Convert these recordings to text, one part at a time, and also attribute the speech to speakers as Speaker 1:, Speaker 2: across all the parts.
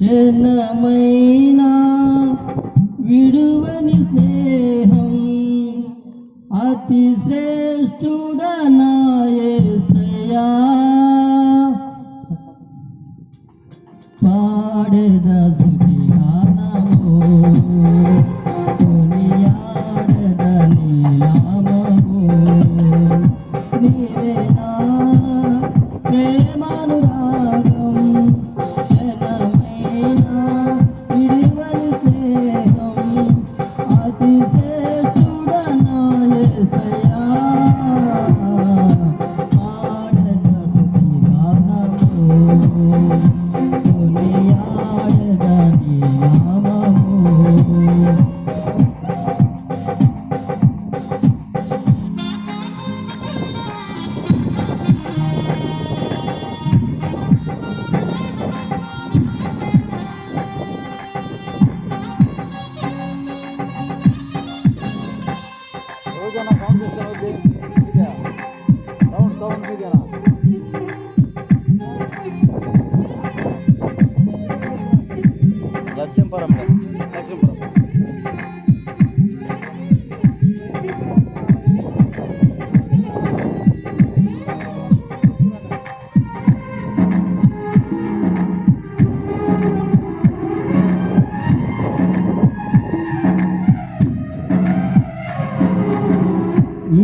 Speaker 1: క్షణమైనా విడువని స్నేహం అతి శ్రేష్ఠుడనాయసయా పాడేద సుఖి గానము.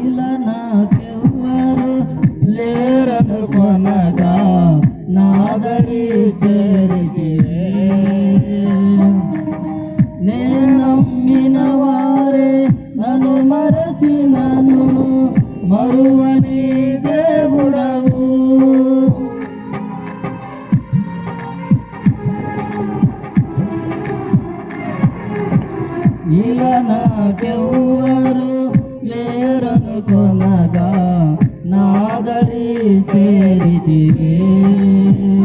Speaker 1: ಇಲ್ಲ ನಾ tere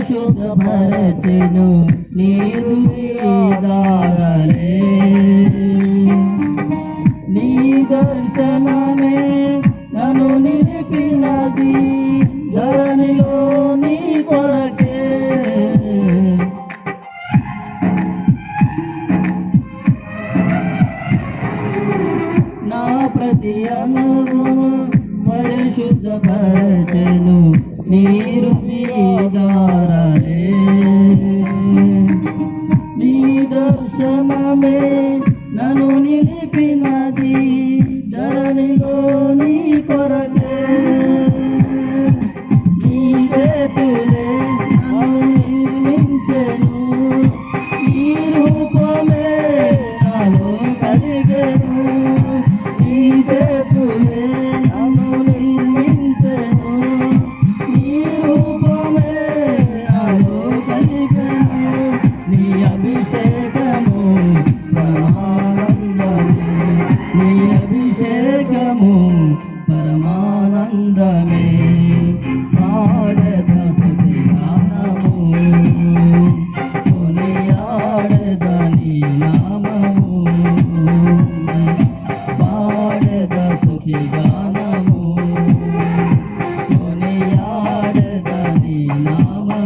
Speaker 1: పరిశుభరచను నీవు దారలే నీ దర్శనమే నన్ను నిలిపినది ధరణిలో నీ కొరకే. నా ప్రతి అనుగును పరిశుద్ధ పరచను నీ రుచి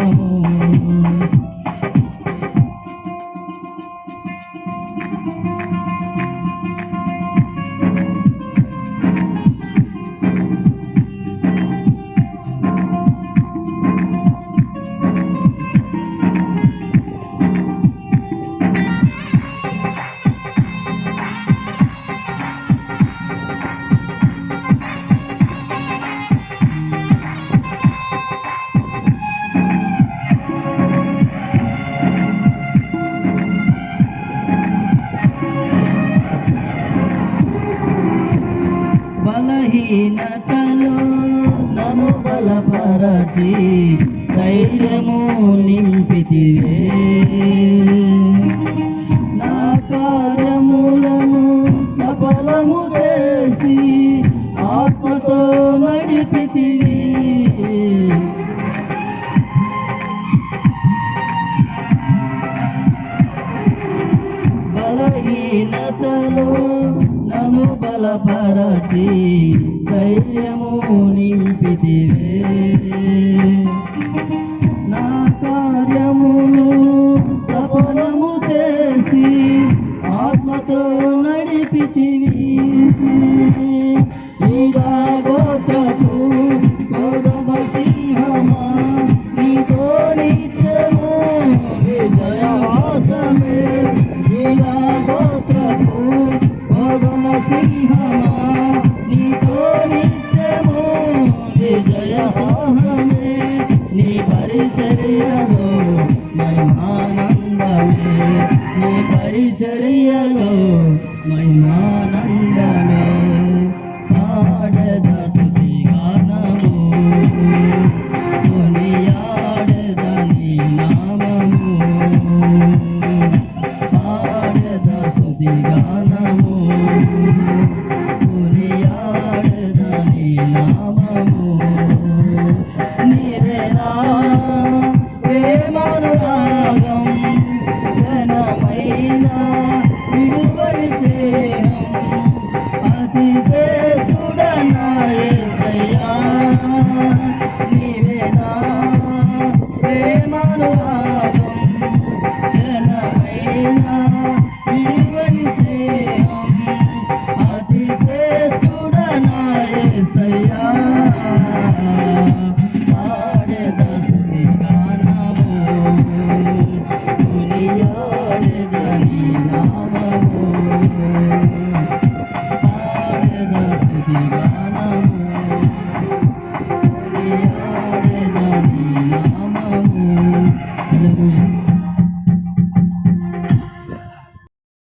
Speaker 1: Oh. దీనతలో నము బలపరచి బలపరచి ధైర్యము నింపితివే. सर सो में निभर सर हो